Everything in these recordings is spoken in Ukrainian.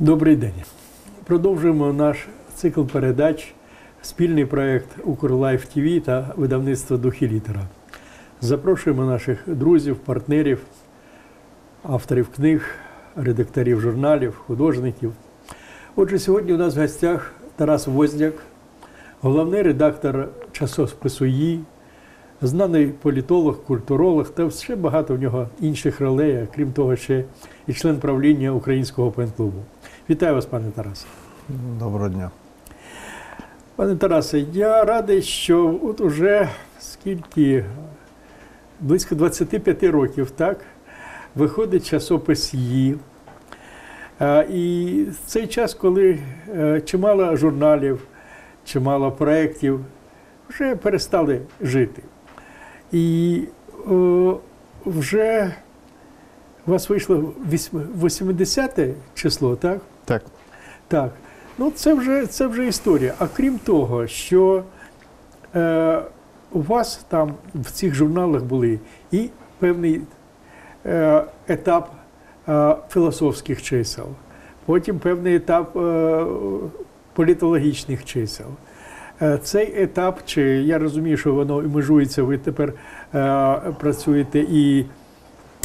Добрий день. Продовжуємо наш цикл передач, спільний проєкт Укрлайф ТВ та видавництво Духі літера. Запрошуємо наших друзів, партнерів, авторів книг, редакторів журналів, художників. Отже, сьогодні у нас в гостях Тарас Возняк, головний редактор часопису «Ї», знаний політолог, культуролог та ще багато в нього інших ролей, крім того, ще і член правління Українського пен-клубу. Вітаю вас, пане Тарасе. Доброго дня. Пане Тарасе, я радий, що от уже скільки близько 25 років, так, виходить часопис «Ї». І в цей час, коли е, чимало журналів, чимало проєктів вже перестали жити. І вже у вас вийшло 80-те число, так? Так, Так. Ну, це вже, це вже історія. А крім того, що е, у вас там в цих журналах були і певний е, етап е, філософських чисел, потім певний етап е, політологічних чисел. Е, Цей етап, чи я розумію, що воно межується, ви тепер е, працюєте і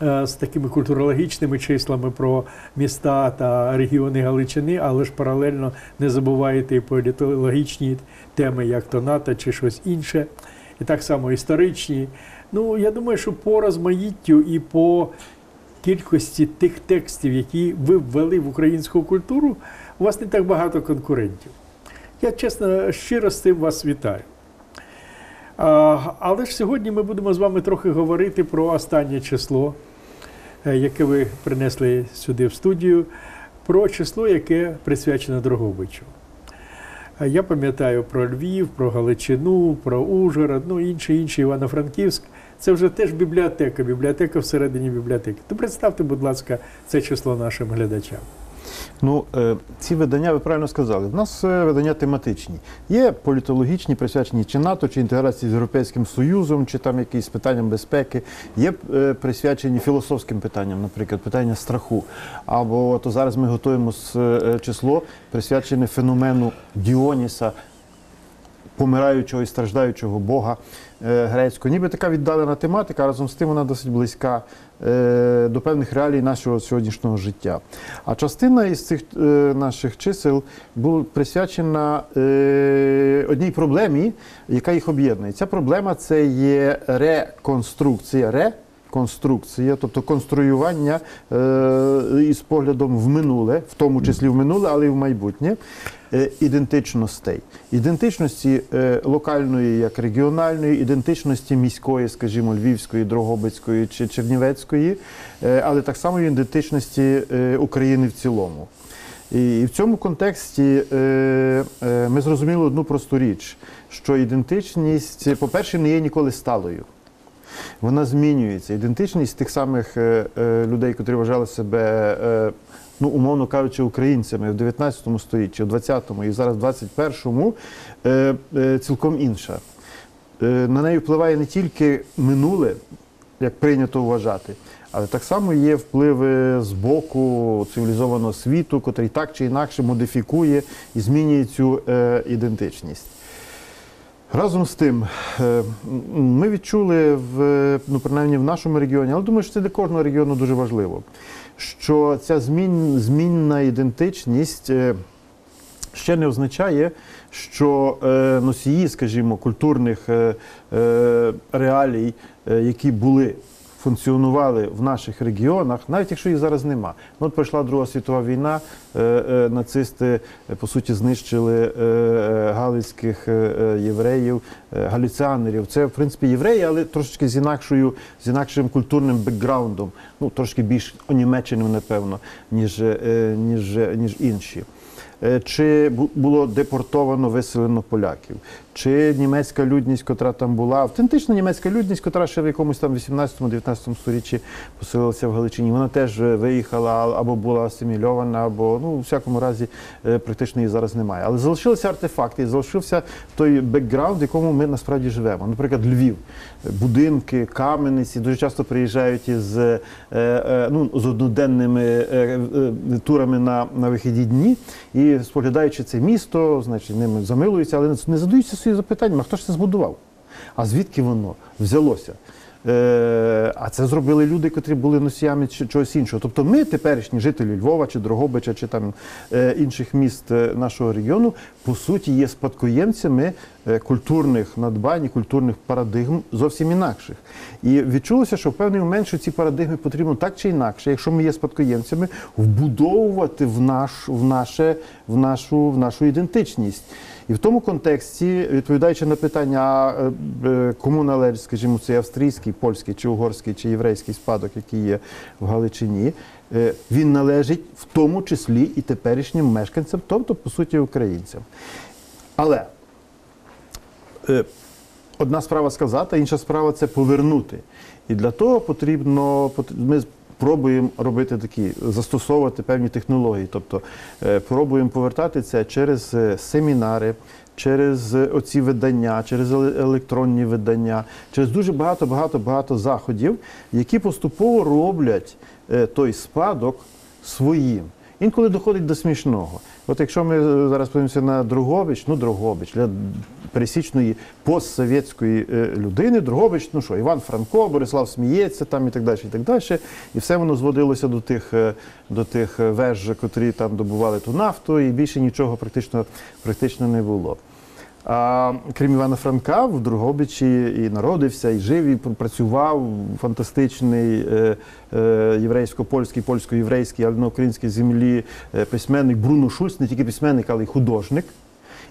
з такими культурологічними числами про міста та регіони Галичини, але ж паралельно не забуваєте і політологічні теми, як то НАТО чи щось інше, і так само історичні. Ну, я думаю, що по розмаїттю і по кількості тих текстів, які ви ввели в українську культуру, у вас не так багато конкурентів. Я чесно, щиро з цим вас вітаю. Але ж сьогодні ми будемо з вами трохи говорити про останнє число, е, яке ви принесли сюди в студію, про число, яке присвячено Дрогобичу. Е, Я пам'ятаю про Львів, про Галичину, про Ужгород, ну інше, інше, Івано-Франківськ. Це вже теж бібліотека, бібліотека всередині бібліотеки. То представте, будь ласка, це число нашим глядачам. Ну е, ці видання, ви правильно сказали, в нас е, видання тематичні. Є політологічні, присвячені чи НАТО, чи інтеграції з Європейським Союзом, чи там якісь питанням безпеки. Є е, присвячені філософським питанням, наприклад, питання страху. Або то зараз ми готуємо число, присвячене феномену Діоніса, помираючого і страждаючого Бога е, грецького. Ніби така віддалена тематика, разом з тим вона досить близька е, до певних реалій нашого сьогоднішнього життя. А частина із цих е, наших чисел була присвячена одній проблемі, яка їх об'єднує. Ця проблема це є реконструкція. Ре Конструкція, тобто конструювання е, із поглядом в минуле, в тому числі в минуле, але й в майбутнє, е, ідентичностей. Ідентичності е, локальної, як регіональної, ідентичності міської, скажімо, Львівської, Дрогобицької чи Чернівецької, але так само ідентичності України в цілому. І в цьому контексті ми зрозуміли одну просту річ, що ідентичність, по-перше, не є ніколи сталою. Вона змінюється. Ідентичність тих самих е, е, людей, котрі вважали себе, е, ну, умовно кажучи, українцями в 19 столітті, в 20-му і зараз в 21-му, е, е, цілком інша. На неї впливає не тільки минуле, як прийнято вважати, але так само є впливи з боку цивілізованого світу, котрий так чи інакше модифікує і змінює цю ідентичність. Разом з тим, е, ми відчули в ну, принаймні в нашому регіоні, але думаю, що це для кожного регіону дуже важливо, що ця змін, змінна ідентичність е, ще не означає, що е, носії, скажімо, культурних реалій, які були. Функціонували в наших регіонах, навіть якщо їх зараз нема. Ну, от пройшла Друга світова війна, е, е, нацисти е, по суті знищили галицьких євреїв, галіціанерів. Це в принципі євреї, але трошечки з інакшою, з інакшим культурним бекграундом, ну трошки більш онімеченим, напевно, ніж, ніж, ніж інші. Чи було депортовано, виселено поляків, чи німецька людність, котра там була, автентична німецька людність, котра ще в якомусь там 18-19 сторіччі поселилася в Галичині. Вона теж е, виїхала або була асимільована, або ну, у всякому разі е, практично її зараз немає. Але залишилися артефакти, залишився той бекграунд, в якому ми насправді живемо. Наприклад, Львів, будинки, камениці дуже часто приїжджають із е, ну, з одноденними турами на, на вихідні дні і споглядаючи це місто, значить, ними замилуються, але не задаються собі запитанням, а хто ж це збудував? А звідки воно взялося? Е, а це зробили люди, котрі були носіями чогось іншого. Тобто ми, теперішні жителі Львова чи Дрогобича, чи там е, інших міст е, нашого регіону, по суті, є спадкоємцями е, культурних надбань, і культурних парадигм зовсім інакших. І відчулося, що в певний момент що ці парадигми потрібно так чи інакше, якщо ми є спадкоємцями, вбудовувати в наш в наше в нашу в нашу ідентичність. І в тому контексті, відповідаючи на питання, е, е, кому належить, скажімо, цей австрійський, польський чи угорський чи єврейський спадок, який є в Галичині, е, він належить в тому числі і теперішнім мешканцям, тобто, по суті, українцям. Але одна справа сказати, інша справа це повернути. І для того потрібно ми пробуємо робити такі, застосовувати певні технології. Тобто е, пробуємо повертати це через е, семінари, через е, оці видання, через електронні видання, через дуже багато, багато, багато заходів, які поступово роблять той спадок своїм. Інколи доходить до смішного. От якщо ми е, зараз подивимося на Другобич, ну Другобич для пересічної постсовєтської е, людини, Другобич, ну що, Іван Франко, Борислав Сміється там і так далі, і так далі. І все воно зводилося до тих, е, до тих веж, котрі там добували ту нафту, і більше нічого практично, практично не було. А крім Івана Франка, в Другобичі і народився, і жив, і пр- працював фантастичний е, е, єврейсько-польський, польсько-єврейський, але на українській землі е, письменник Бруно Шульц, не тільки письменник, але й художник.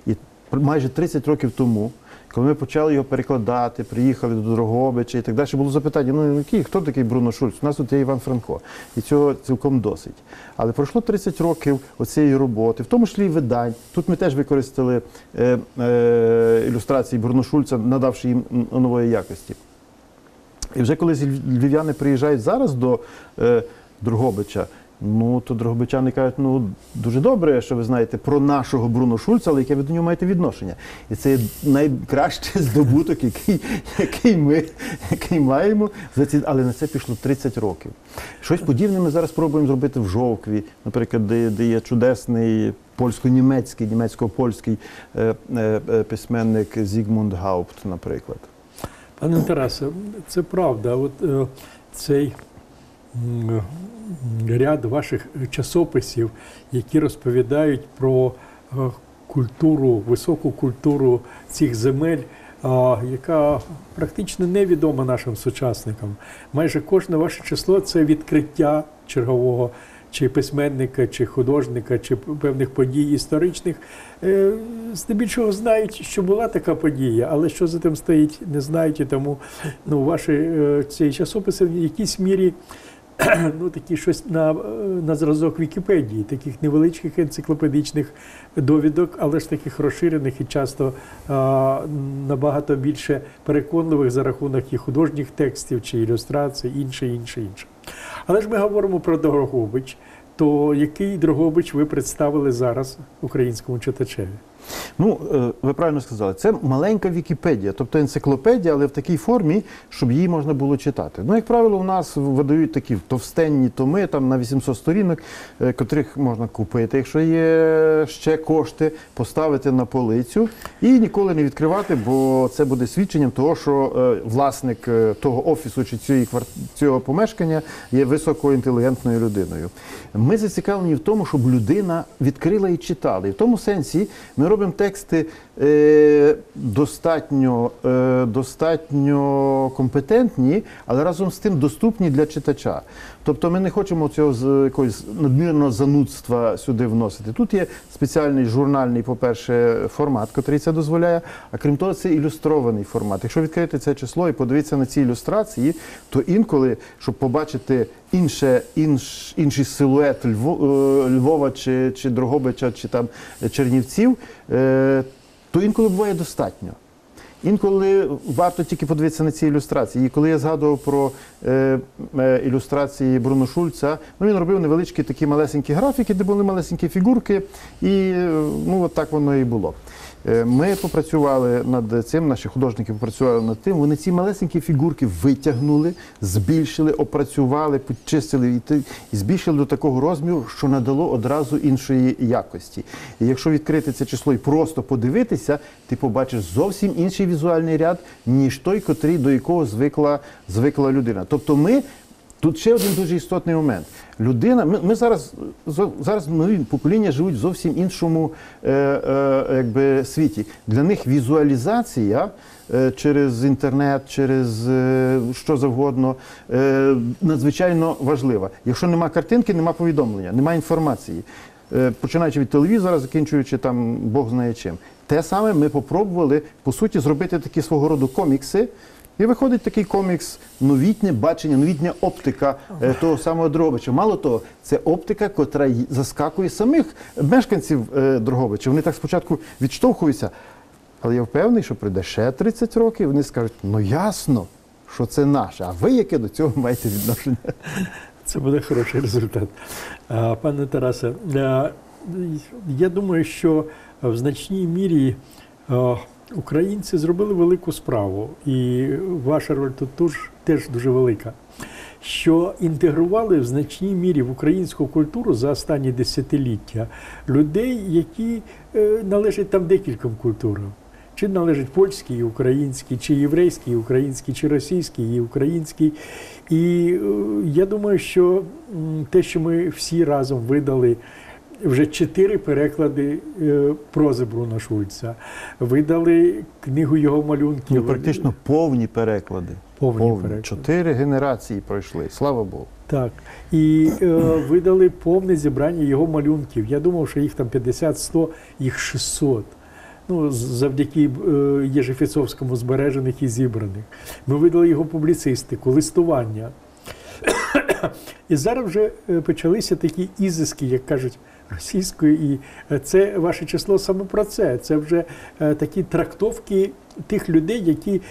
І майже 30 років тому, коли ми почали його перекладати, приїхали до Дрогобича і так далі, було запитання: ну який, хто такий Бруно Шульц? У нас тут є Іван Франко. І цього цілком досить. Але пройшло 30 років оцієї роботи, в тому числі і видань. Тут ми теж використали е, е, ілюстрації Бруно Шульца, надавши їм нової якості. І вже коли львів'яни приїжджають зараз до е, Дрогобича, ну то дрогобичани кажуть, ну дуже добре, що ви знаєте про нашого Бруно Шульца, але яке ви до нього маєте відношення. І це найкращий здобуток, який, який, ми, який маємо. Але на це пішло 30 років. Щось подібне ми зараз пробуємо зробити в Жовкві, наприклад, де, де є чудесний польсько-німецький, німецько-польський е, е, е, письменник Зігмунд Гаупт, наприклад. Пане Тарасе, це правда. От е, цей ряд ваших часописів, які розповідають про е, культуру, високу культуру цих земель, яка практично невідома нашим сучасникам. Майже кожне ваше число це відкриття чергового. Чи письменника, чи художника, чи певних подій історичних, Е, здебільшого знають, що була така подія, але що за тим стоїть, не знають. І тому ну, ваші е, ці часописи в якійсь мірі ну, такі щось на, е, на зразок Вікіпедії, таких невеличких енциклопедичних довідок, але ж таких розширених і часто а, набагато більше переконливих за рахунок і художніх текстів чи ілюстрацій, інше, інше, інше. Але ж ми говоримо про Дрогобич. То який Дрогобич ви представили зараз українському читачеві? Ну, е, ви правильно сказали, це маленька Вікіпедія, тобто енциклопедія, але в такій формі, щоб її можна було читати. Ну, як правило, у нас видають такі товстенні томи, там на 800 сторінок, е, котрих можна купити, якщо є ще кошти, поставити на полицю і ніколи не відкривати, бо це буде свідченням того, що е, власник того офісу чи цієї цього помешкання є високоінтелігентною людиною. Ми зацікавлені в тому, щоб людина відкрила і читала. І в тому сенсі ми робимо тексти е, достатньо, е, достатньо компетентні, але разом з тим доступні для читача. Тобто ми не хочемо цього з якогось надмірного занудства сюди вносити. Тут є спеціальний журнальний, по-перше, формат, який це дозволяє, а крім того, це ілюстрований формат. Якщо відкрити це число і подивитися на ці ілюстрації, то інколи, щоб побачити інше, інш, інший силует е, Львова чи, чи Дрогобича, чи там Чернівців. То інколи буває достатньо. Інколи варто тільки подивитися на ці ілюстрації. І коли я згадував про е, е, ілюстрації Бруно Шульца, ну він робив невеличкі такі малесенькі графіки, де були малесенькі фігурки, і е, ну от так воно і було. Е, Ми попрацювали над цим, наші художники попрацювали над тим. Вони ці малесенькі фігурки витягнули, збільшили, опрацювали, ти- і збільшили до такого розміру, що надало одразу іншої якості. І якщо відкрити це число і просто подивитися, ти побачиш зовсім інший візуальний ряд, ніж той, котрий до якого звикла, звикла людина. Тобто ми. Тут ще один дуже істотний момент. Людина, ми, ми зараз, зараз нові покоління живуть в зовсім іншому е, е, якби, світі. Для них візуалізація е, через інтернет, через е, що завгодно е, надзвичайно важлива. Якщо нема картинки, нема повідомлення, нема інформації. Е, починаючи від телевізора, закінчуючи там Бог знає чим. Те саме ми попробували по суті зробити такі свого роду комікси. І виходить такий комікс, новітнє бачення, новітня оптика е, того самого Дрогобича. Мало того, це оптика, котра й заскакує самих мешканців е, Дрогобича. Вони так спочатку відштовхуються. Але я впевнений, що пройде ще 30 років, вони скажуть, ну ясно, що це наше. А ви яке до цього маєте відношення? Це буде хороший результат. Пане Тарасе, е, я думаю, що в значній мірі е, українці зробили велику справу, і ваша роль тут теж, дуже велика. Що інтегрували в значній мірі в українську культуру за останні десятиліття людей, які е, належать там декільком культурам. Чи належить польський і український, чи єврейський, і український, чи російський і український. І е, я думаю, що те, що ми всі разом видали вже чотири переклади е, прози Бруно Шульца, видали книгу його малюнків. Ну, практично повні переклади. повні, переклади. Чотири генерації пройшли, слава Богу. Так. І е, видали повне зібрання його малюнків. Я думав, що їх там 50-100, їх 600. Ну, завдяки е, Єжефіцовському збережених і зібраних. Ми видали його публіцистику, листування. І зараз вже е, почалися такі ізиски, як кажуть, російською, і це ваше число саме про це. Це вже е, такі трактовки тих людей, які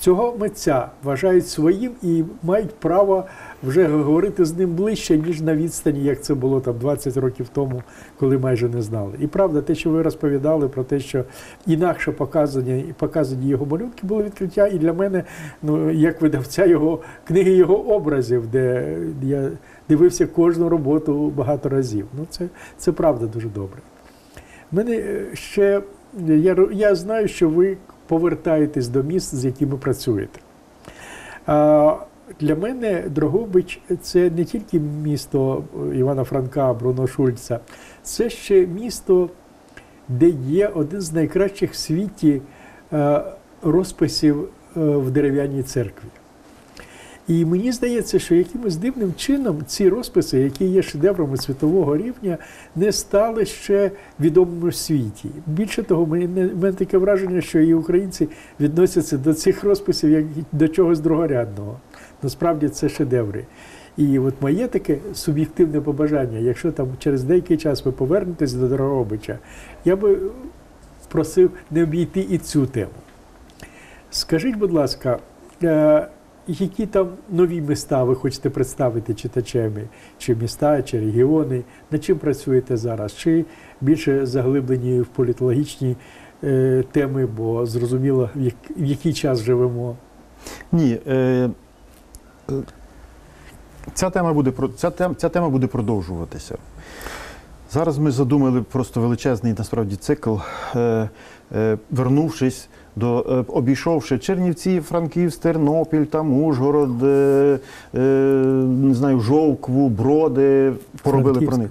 цього митця вважають своїм і мають право вже говорити з ним ближче, ніж на відстані, як це було там 20 років тому, коли майже не знали. І правда, те, що ви розповідали про те, що інакше показані, показані його малюнки, було відкриття і для мене, ну як видавця його книги його образів, де я дивився кожну роботу багато разів. Ну, це, це правда дуже добре. Мене е, ще я, я знаю, що ви повертаєтесь до міст, з якими працюєте. Для мене Дрогобич це не тільки місто Івана Франка, Бруно Шульца, це ще місто, де є один з найкращих в світі е, розписів е, в дерев'яній церкві. І мені здається, що якимось дивним чином ці розписи, які є шедеврами світового рівня, не стали ще відомими в світі. Більше того, мені мене таке враження, що і українці відносяться до цих розписів як до чогось другорядного. Насправді це шедеври. І от моє таке суб'єктивне побажання, якщо там через деякий час ви повернетесь до Дрогобича, я би просив не обійти і цю тему. Скажіть, будь ласка, які там нові міста ви хочете представити читачеві, чи міста, чи регіони, над чим працюєте зараз? Чи більше заглиблені в політологічні е, теми, бо зрозуміло, в, як, в який час живемо? Ні. Е, е, ця, тема буде, ця, тема, ця тема буде продовжуватися. Зараз ми задумали просто величезний насправді цикл, е, е, вернувшись до е, обійшовши Чернівці, Франківськ, Тернопіль, там Ужгород, е, е, не знаю, Жовкву, Броди, поробили про них.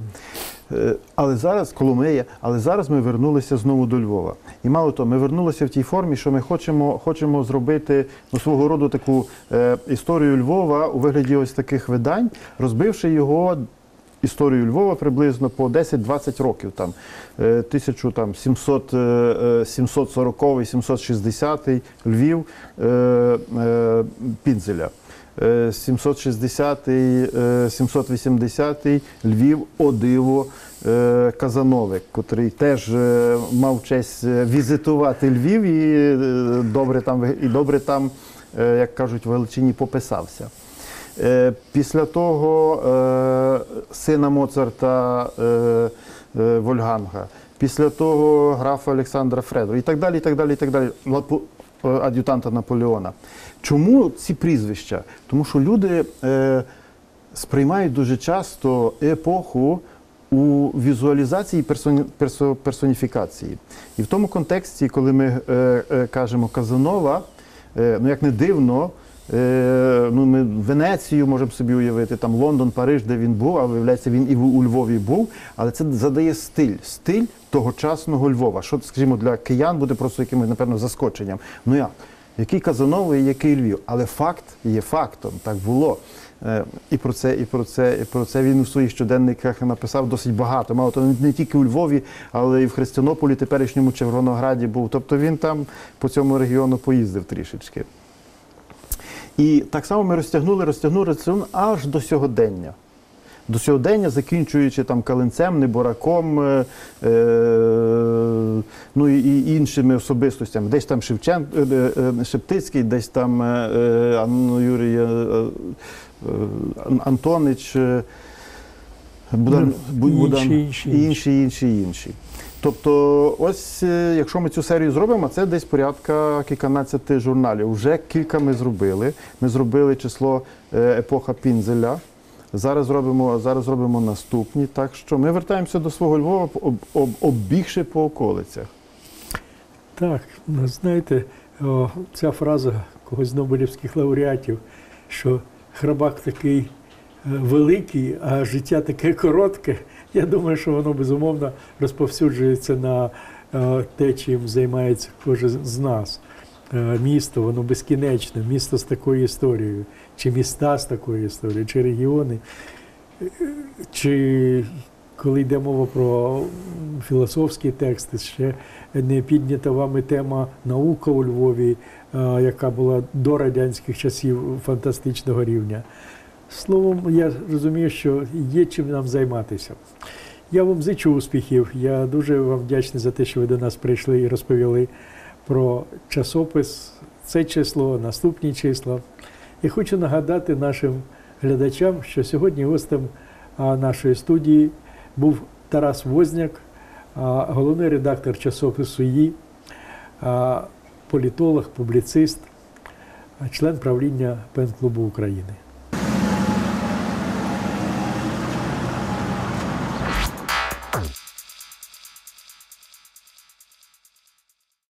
Е, Але зараз Коломия, але зараз ми вернулися знову до Львова. І мало того, ми вернулися в тій формі, що ми хочемо, хочемо зробити ну, свого роду таку е, історію Львова у вигляді ось таких видань, розбивши його. Історію Львова приблизно по 10-20 років, там, е, 1700, е, е, 740 760 Львів, е, е, Пінзеля. е, 760, е, 780, Львів, Одиво, е, Казановик, котрий теж е, мав честь е, візитувати Львів і е, добре там, і добре там, е, як кажуть, в Галичині пописався. Е, Після того е, сина Моцарта е, Вольганга, після того графа Олександра Фредро і так далі, і так далі, і так далі, ад'ютанта Наполеона. Чому ці прізвища? Тому що люди сприймають дуже часто епоху у візуалізації персоні, персо- персоніфікації. І в тому контексті, коли ми кажемо Казанова, ну як не дивно, ну ми Венецію можемо собі уявити, там Лондон, Париж, де він був, а виявляється, він і у Львові був, але це задає стиль, стиль тогочасного Львова. Що, скажімо, для киян буде просто якимось, напевно, заскоченням. Ну як? Який Казанова і який Львів? Але факт є фактом, так було. Е, І про це, і про це, і про це він у своїх щоденниках написав досить багато. Мало то не тільки у Львові, але і в Христинополі, теперішньому Червонограді був. Тобто він там по цьому регіону поїздив трішечки. І так само ми розтягнули, розтягнули раціон аж до сьогодення. До сьогодення, закінчуючи там калинцем, небораком, е, е, ну і, іншими особистостями. Десь там Шевчен, е, е, Шептицький, десь там е, е, Юрій е, е, Антонич, е, Будан, Ну, Будан, інші, інші, інші, інші, інші. Тобто, ось е, якщо ми цю серію зробимо, це десь порядка кільканадцяти журналів. Вже кілька ми зробили. Ми зробили число е, епоха Пінзеля. Зараз зробимо, зараз зробимо наступні. Так що ми вертаємося до свого Львова, об, об, оббігши по околицях. Так, ну, знаєте, о, ця фраза когось з Нобелівських лауреатів, що храбак такий е, великий, а життя таке коротке. Я думаю, що воно безумовно розповсюджується на е, те, чим займається кожен з нас. Е, Місто, воно безкінечне, місто з такою історією, чи міста з такою історією, чи регіони. Е, Чи коли йде мова про філософські тексти, ще не піднята вами тема наука у Львові, яка була до радянських часів фантастичного рівня. Словом, я розумію, що є чим нам займатися. Я вам зичу успіхів. Я дуже вам вдячний за те, що ви до нас прийшли і розповіли про часопис, це число, наступні числа. І хочу нагадати нашим глядачам, що сьогодні гостем нашої студії був Тарас Возняк, головний редактор часопису «Ї», політолог, публіцист, член правління Пен-клубу України.